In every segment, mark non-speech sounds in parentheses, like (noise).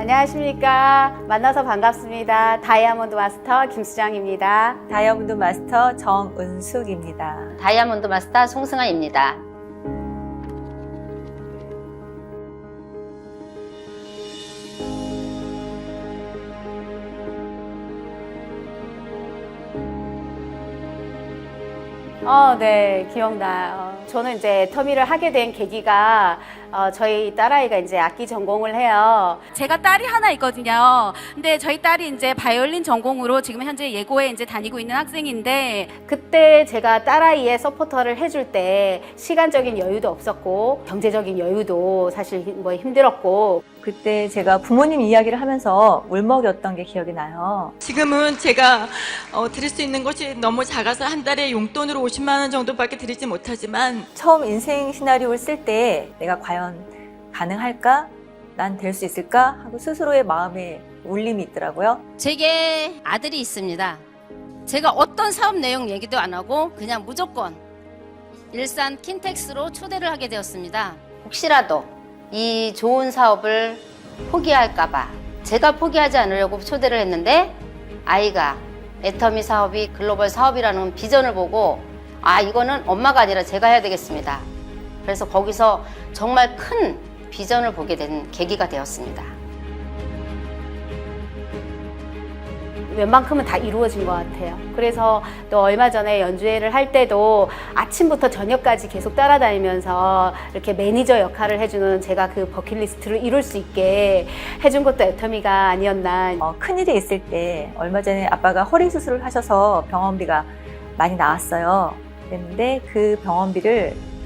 안녕하십니까. 만나서 반갑습니다. 다이아몬드 마스터 김수정입니다. 다이아몬드 마스터 정은숙입니다. 다이아몬드 마스터 송승아입니다. 어, 네, 기억나요. 저는 이제 터미를 하게 된 계기가 어, 저희 딸아이가 이제 악기 전공을 해요. 제가 딸이 하나 있거든요. 근데 저희 딸이 이제 바이올린 전공으로 지금 현재 예고에 이제 다니고 있는 학생인데 그때 제가 딸아이의 서포터를 해줄 때 시간적인 여유도 없었고 경제적인 여유도 사실 힘- 뭐 힘들었고 그때 제가 부모님 이야기를 하면서 울먹였던 게 기억이 나요. 지금은 제가 어, 드릴 수 있는 것이 너무 작아서 한 달에 용돈으로 50만 원 정도밖에 드리지 못하지만 처음 인생 시나리오를 쓸 때 내가 과연 가능할까? 난 될 수 있을까? 하고 스스로의 마음에 울림이 있더라고요. 제게 아들이 있습니다. 제가 어떤 사업 내용 얘기도 안 하고 그냥 무조건 일산 킨텍스로 초대를 하게 되었습니다. 혹시라도 이 좋은 사업을 포기할까봐 제가 포기하지 않으려고 초대를 했는데 아이가 애터미 사업이 글로벌 사업이라는 비전을 보고 아 이거는 엄마가 아니라 제가 해야 되겠습니다. 그래서 거기서 정말 큰 비전을 보게 된 계기가 되었습니다. 웬만큼은 다 이루어진 것 같아요. 그래서 또 얼마 전에 연주회를 할 때도 아침부터 저녁까지 계속 따라다니면서 이렇게 매니저 역할을 해주는 제가 그 버킷리스트를 이룰 수 있게 해준 것도 애터미가 아니었나. 어, 큰일이 있을 때 얼마 전에 아빠가 허리 수술을 하셔서 병원비가 많이 나왔어요. 그랬는데 그 병원비를 예,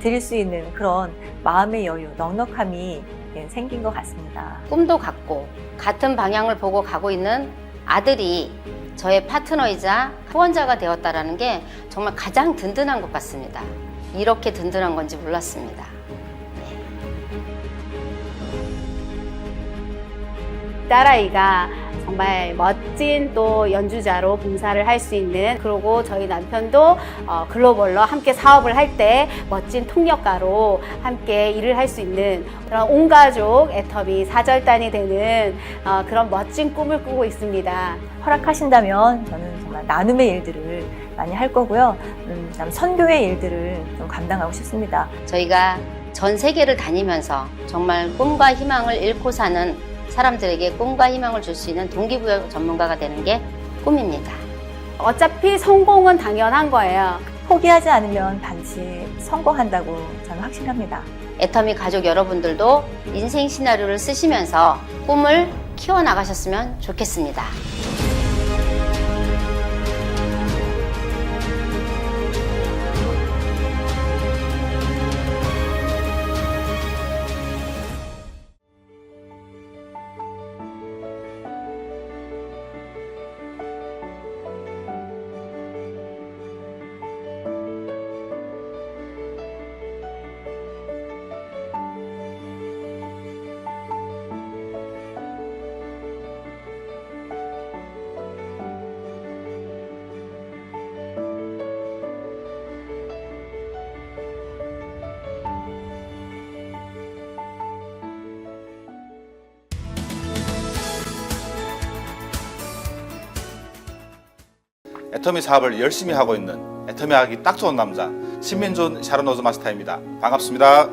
드릴 수 있는 그런 마음의 여유, 넉넉함이 예, 생긴 것 같습니다. 꿈도 갖고 같은 방향을 보고 가고 있는 아들이 저의 파트너이자 후원자가 되었다라는 게 정말 가장 든든한 것 같습니다. 이렇게 든든한 건지 몰랐습니다. 딸아이가 정말 멋진 또 연주자로 봉사를 할 수 있는 그리고 저희 남편도 어, 글로벌로 함께 사업을 할 때 멋진 통역가로 함께 일을 할 수 있는 그런 온 가족 애터미 사절단이 되는 어, 그런 멋진 꿈을 꾸고 있습니다. 허락하신다면 저는 정말 나눔의 일들을 많이 할 거고요. 음, 그다음 선교의 일들을 좀 감당하고 싶습니다. 저희가 전 세계를 다니면서 정말 꿈과 희망을 잃고 사는 사람들에게 꿈과 희망을 줄 수 있는 동기부여 전문가가 되는 게 꿈입니다. 어차피 성공은 당연한 거예요. 포기하지 않으면 반드시 성공한다고 저는 확신합니다. 애터미 가족 여러분들도 인생 시나리오를 쓰시면서 꿈을 키워나가셨으면 좋겠습니다. 애터미 사업을 열심히 하고 있는 애터미 하기 딱 좋은 남자 신민준 샤르노즈 마스터입니다. 반갑습니다.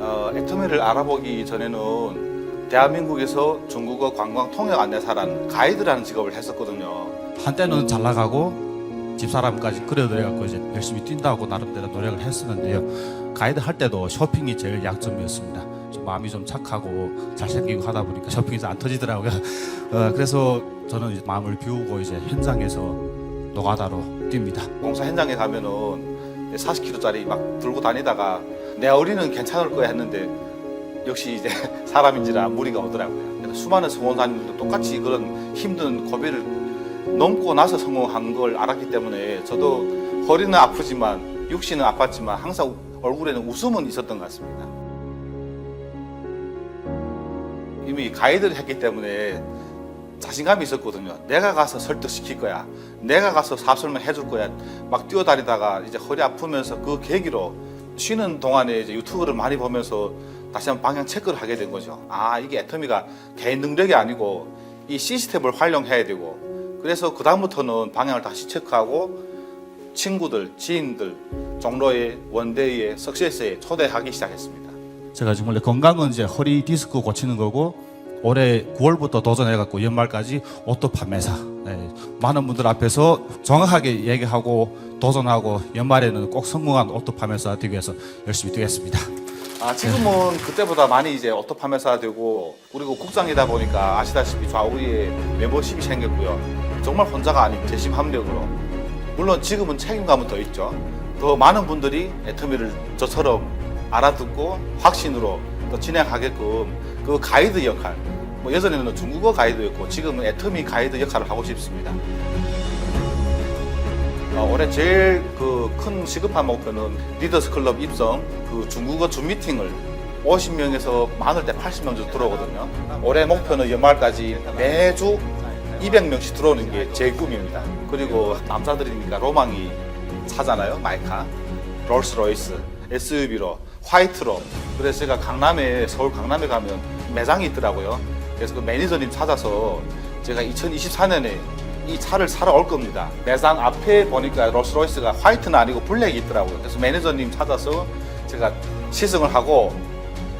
어, 애터미를 알아보기 전에는 대한민국에서 중국어 관광 통역 안내사라는 가이드라는 직업을 했었거든요. 한때는 잘 나가고 집사람까지 끌어들여갖고 이제 열심히 뛴다고 나름대로 노력을 했었는데요. 가이드 할 때도 쇼핑이 제일 약점이었습니다. 좀 마음이 좀 착하고 잘생기고 하다 보니까 쇼핑이 잘안 터지더라고요. (laughs) 어, 그래서 저는 이제 마음을 비우고 이제 현장에서 노가다로 뜁니다. 공사 현장에 가면은 40kg짜리 막 들고 다니다가 내 어리는 괜찮을 거야 했는데 역시 이제 (laughs) 사람인지라 무리가 오더라고요. 그래서 수많은 성공사님들도 똑같이 그런 힘든 고비를 넘고 나서 성공한 걸 알았기 때문에 저도 허리는 아프지만 육신은 아팠지만 항상 얼굴에는 웃음은 있었던 것 같습니다. 이미 가이드를 했기 때문에 자신감이 있었거든요. 내가 가서 설득시킬 거야. 내가 가서 사업 설명 해줄 거야. 막 뛰어다니다가 이제 허리 아프면서 그 계기로 쉬는 동안에 이제 유튜브를 많이 보면서 다시 한번 방향 체크를 하게 된 거죠. 아, 이게 애터미가 개인 능력이 아니고 이 시스템을 활용해야 되고 그래서 그다음부터는 방향을 다시 체크하고 친구들, 지인들, 종로의 원데이에 석세스에 초대하기 시작했습니다. 제가 지금 원래 건강은 이제 허리 디스크 고치는 거고 올해 9월부터 도전해갖고 연말까지 오토 판매사 네, 많은 분들 앞에서 정확하게 얘기하고 도전하고 연말에는 꼭 성공한 오토 판매사 되기 위해서 열심히 뛰겠습니다. 아, 지금은 그때보다 많이 이제 오토 판매사 되고 그리고 국장이다 보니까 아시다시피 좌우에 멤버십이 생겼고요. 정말 혼자가 아닌 재심 합력으로 물론 지금은 책임감은 더 있죠. 더 많은 분들이 애터미를 저처럼 알아듣고 확신으로 또 진행하게끔 그 가이드 역할 뭐 예전에는 중국어 가이드였고 지금은 애터미 가이드 역할을 하고 싶습니다. 어, 올해 제일 그 큰 시급한 목표는 리더스 클럽 입성, 그 중국어 준 미팅을 50명에서 많을 때 80명 정도 들어오거든요. 올해 목표는 연말까지 매주 200명씩 들어오는 게 제 꿈입니다. 그리고 남자들이니까 로망이 차잖아요. 마이카, 롤스로이스, SUV로, 화이트로. 그래서 제가 강남에 서울 강남에 가면 매장이 있더라고요. 그래서 그 매니저님 찾아서 제가 2024년에 이 차를 사러 올 겁니다. 매장 앞에 보니까 롤스로이스가 화이트는 아니고 블랙이 있더라고요. 그래서 매니저님 찾아서 제가 시승을 하고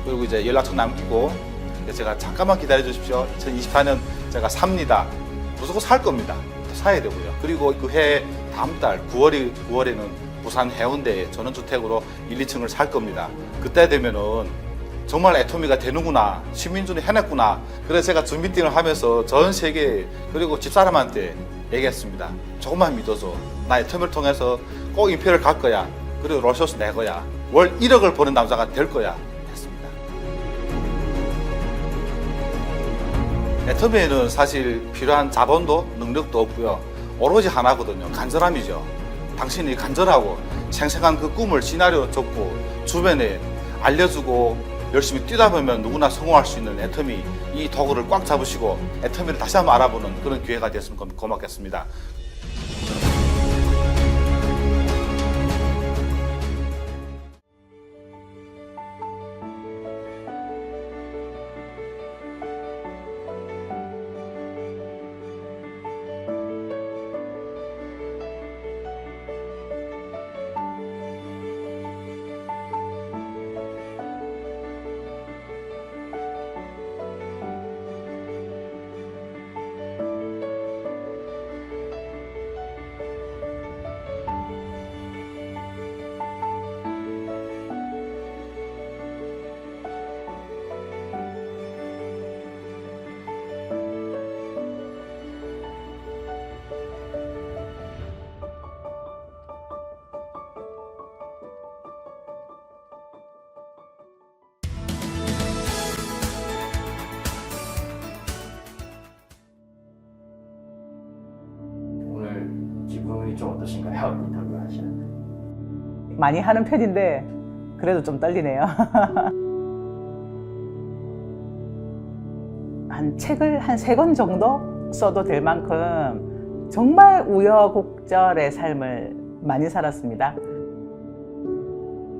그리고 이제 연락처 남기고 제가 잠깐만 기다려 주십시오. 2024년 제가 삽니다. 무조건 살 겁니다. 사야 되고요. 그리고 그 해 다음 달 9월이 9월에는 부산 해운대에 전원주택으로 1, 2층을 살 겁니다. 그때 되면은 정말 애토미가 되는구나 시민준이 해냈구나. 그래서 제가 줌 미팅을 하면서 전 세계 그리고 집사람한테 얘기했습니다. 조금만 믿어줘. 나 애토미를 통해서 꼭 임페를 갈 거야. 그리고 롤쇼스 내 거야. 월 1억을 버는 남자가 될 거야. 했습니다. 애터미에는 사실 필요한 자본도 능력도 없고요. 오로지 하나거든요. 간절함이죠 당신이 간절하고 생생한 그 꿈을 시나리오 적고 주변에 알려주고 열심히 뛰다 보면 누구나 성공할 수 있는 애터미 이 도구를 꽉 잡으시고 애터미를 다시 한번 알아보는 그런 기회가 됐으면 고- 고맙겠습니다. 좀 어떠신가요? 인터뷰 하시는데. 많이 하는 편인데 그래도 좀 떨리네요. (laughs) 한 책을 한 세 권 정도 써도 될 만큼 정말 우여곡절의 삶을 많이 살았습니다.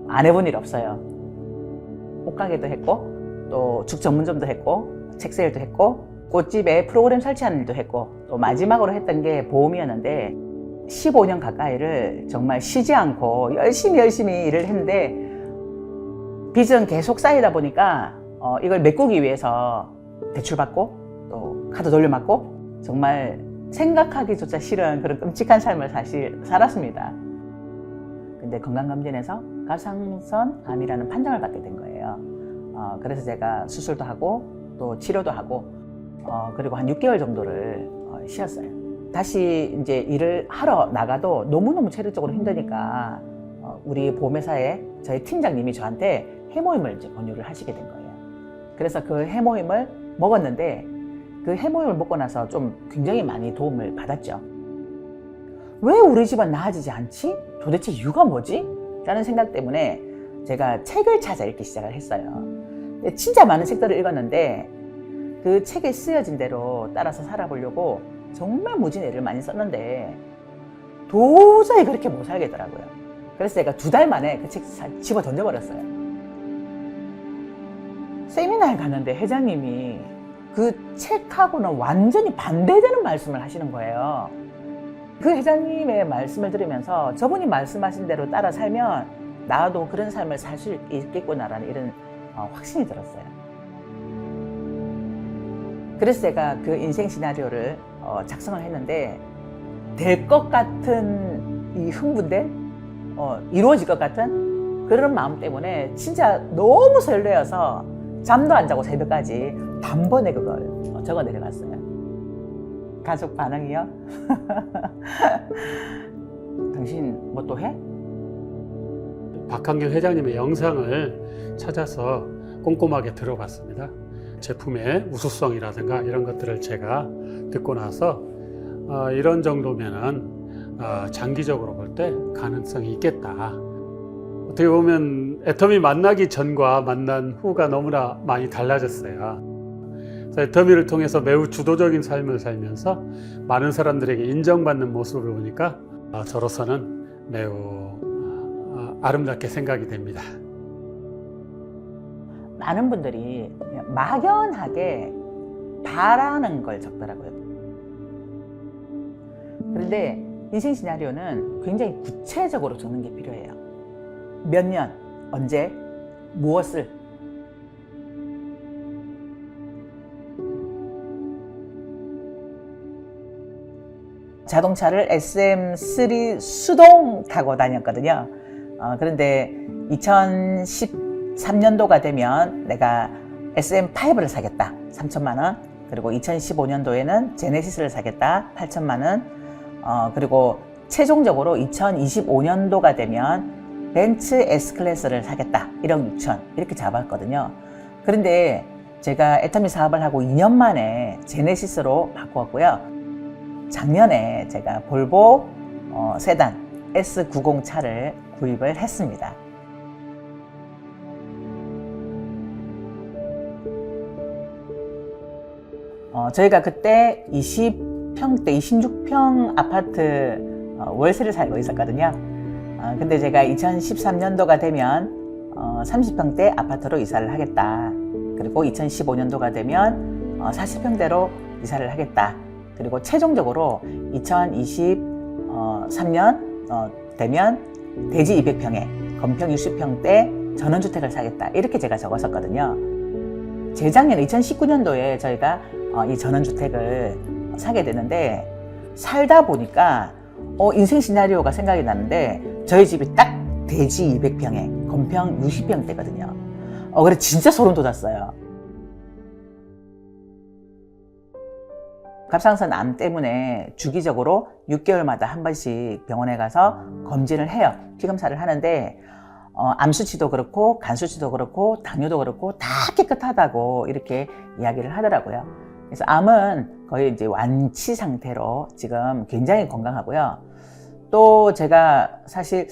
안 해본 일 없어요. 옷가게도 했고 또 죽 전문점도 했고 책 세일도 했고 꽃집에 프로그램 설치하는 일도 했고 또 마지막으로 했던 게 보험이었는데 15년 가까이를 정말 쉬지 않고 열심히 열심히 일을 했는데 빚은 계속 쌓이다 보니까 어, 이걸 메꾸기 위해서 대출받고 또 카드 돌려막고 정말 생각하기조차 싫은 그런 끔찍한 삶을 사실 살았습니다. 근데 건강검진에서 가상선 암이라는 판정을 받게 된 거예요. 어, 그래서 제가 수술도 하고 또 치료도 하고 어, 그리고 한 6개월 정도를 어, 쉬었어요. 다시 이제 일을 하러 나가도 너무너무 체력적으로 힘드니까 어, 우리 보험회사에 저희 팀장님이 저한테 해모임을 이제 권유를 하시게 된 거예요. 그래서 그 해모임을 먹었는데 그 해모임을 먹고 나서 좀 굉장히 많이 도움을 받았죠. 왜 우리 집은 나아지지 않지? 도대체 이유가 뭐지? 라는 생각 때문에 제가 책을 찾아 읽기 시작을 했어요. 진짜 많은 책들을 읽었는데 그 책에 쓰여진 대로 따라서 살아보려고 정말 무진 애를 많이 썼는데 도저히 그렇게 못 살겠더라고요. 그래서 제가 두 달 만에 그 책 집어 던져버렸어요. 세미나에 갔는데 회장님이 그 책하고는 완전히 반대되는 말씀을 하시는 거예요. 그 회장님의 말씀을 들으면서 저분이 말씀하신 대로 따라 살면 나도 그런 삶을 살 수 있겠구나라는 이런 어, 확신이 들었어요. 그래서 제가 그 인생 시나리오를 어, 작성을 했는데 될 것 같은 이 흥분대 어, 이루어질 것 같은 그런 마음 때문에 진짜 너무 설레어서 잠도 안 자고 새벽까지 단번에 그걸 어, 적어 내려갔어요. 가족 반응이요? (laughs) 당신 뭐 또 해? 박한길 회장님의 영상을 찾아서 꼼꼼하게 들어봤습니다. 제품의 우수성이라든가 이런 것들을 제가 듣고 나서 어, 이런 정도면은 어, 장기적으로 볼 때 가능성이 있겠다. 어떻게 보면 애터미 만나기 전과 만난 후가 너무나 많이 달라졌어요. 애터미를 통해서 매우 주도적인 삶을 살면서 많은 사람들에게 인정받는 모습을 보니까 어, 저로서는 매우 어, 아름답게 생각이 됩니다. 많은 분들이 막연하게 바라는 걸 적더라고요. 그런데 인생 시나리오는 굉장히 구체적으로 적는 게 필요해요. 몇 년, 언제, 무엇을. 자동차를 SM3 수동 타고 다녔거든요. 어, 그런데 2013년도가 되면 내가 SM5를 사겠다. 3천만 원. 그리고 2015년도에는 제네시스를 사겠다. 8천만 원. 어, 그리고 최종적으로 2025년도가 되면 벤츠 S클래스를 사겠다. 1억 6천. 이렇게 잡았거든요. 그런데 제가 애터미 사업을 하고 2년 만에 제네시스로 바꾸었고요. 작년에 제가 볼보 어, 세단 S90 차를 구입을 했습니다. 어, 저희가 그때 20평대, 26평 아파트 어, 월세를 살고 있었거든요. 어, 근데 제가 2013년도가 되면 어, 30평대 아파트로 이사를 하겠다. 그리고 2015년도가 되면 어, 40평대로 이사를 하겠다. 그리고 최종적으로 2023년 어, 되면 대지 200평에 건평 60평대 전원주택을 사겠다. 이렇게 제가 적었었거든요. 재작년 2019년도에 저희가 어, 이 전원주택을 사게 되는데 살다 보니까 어, 인생 시나리오가 생각이 나는데 저희 집이 딱 대지 200평에 건평 60평대거든요. 어, 그래 진짜 소름 돋았어요. 갑상선 암 때문에 주기적으로 6개월마다 한 번씩 병원에 가서 검진을 해요. 피검사를 하는데 어, 암 수치도 그렇고 간 수치도 그렇고 당뇨도 그렇고 다 깨끗하다고 이렇게 이야기를 하더라고요. 그래서 암은 거의 이제 완치 상태로 지금 굉장히 건강하고요. 또 제가 사실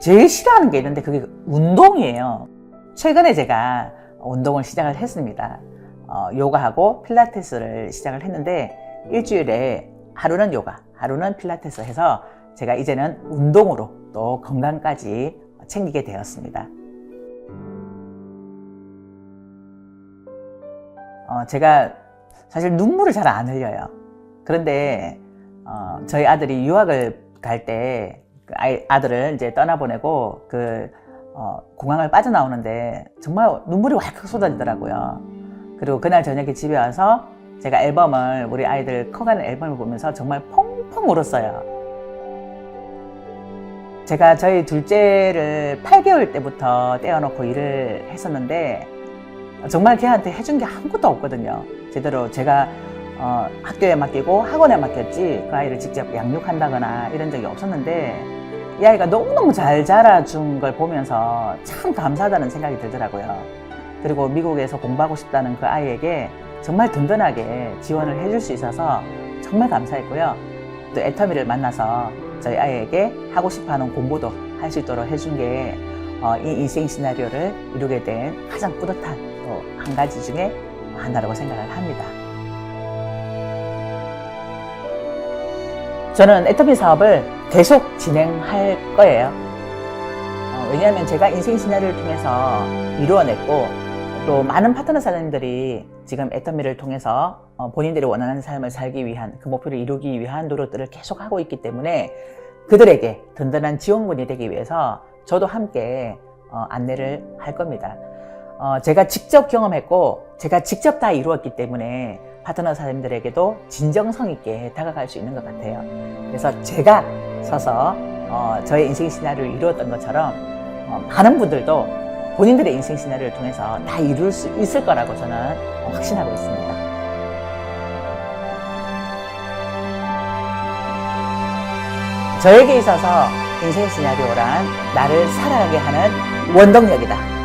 제일 싫어하는 게 있는데 그게 운동이에요. 최근에 제가 운동을 시작을 했습니다. 어, 요가하고 필라테스를 시작을 했는데 일주일에 하루는 요가, 하루는 필라테스 해서 제가 이제는 운동으로 또 건강까지 챙기게 되었습니다. 어, 제가 사실 눈물을 잘 안 흘려요. 그런데 어, 저희 아들이 유학을 갈때그 아들을 이제 떠나보내고 그 어, 공항을 빠져나오는데 정말 눈물이 왈칵 쏟아지더라고요. 그리고 그날 저녁에 집에 와서 제가 앨범을 우리 아이들 커가는 앨범을 보면서 정말 펑펑 울었어요. 제가 저희 둘째를 8개월 때부터 떼어놓고 일을 했었는데 정말 걔한테 해준 게 아무것도 없거든요. 제대로 제가 어, 학교에 맡기고 학원에 맡겼지 그 아이를 직접 양육한다거나 이런 적이 없었는데 이 아이가 너무너무 잘 자라준 걸 보면서 참 감사하다는 생각이 들더라고요. 그리고 미국에서 공부하고 싶다는 그 아이에게 정말 든든하게 지원을 해줄 수 있어서 정말 감사했고요. 또 애터미를 만나서 저희 아이에게 하고 싶어하는 공부도 할 수 있도록 해준 게 어, 이 인생 시나리오를 이루게 된 가장 뿌듯한 또 한 가지 중에 한다고 생각을 합니다. 저는 애터미 사업을 계속 진행할 거예요. 어, 왜냐하면 제가 인생 시나리오를 통해서 이루어냈고 또 많은 파트너 사장님들이 지금 애터미를 통해서 어, 본인들이 원하는 삶을 살기 위한 그 목표를 이루기 위한 노력들을 계속 하고 있기 때문에 그들에게 든든한 지원군이 되기 위해서 저도 함께 어, 안내를 할 겁니다. 어, 제가 직접 경험했고 제가 직접 다 이루었기 때문에 파트너 사장님들에게도 진정성 있게 다가갈 수 있는 것 같아요. 그래서 제가 서서 어, 저의 인생 시나리오를 이루었던 것처럼 어, 많은 분들도 본인들의 인생 시나리오를 통해서 다 이룰 수 있을 거라고 저는 확신하고 있습니다. 저에게 있어서 인생 시나리오란 나를 살아가게 하는 원동력이다.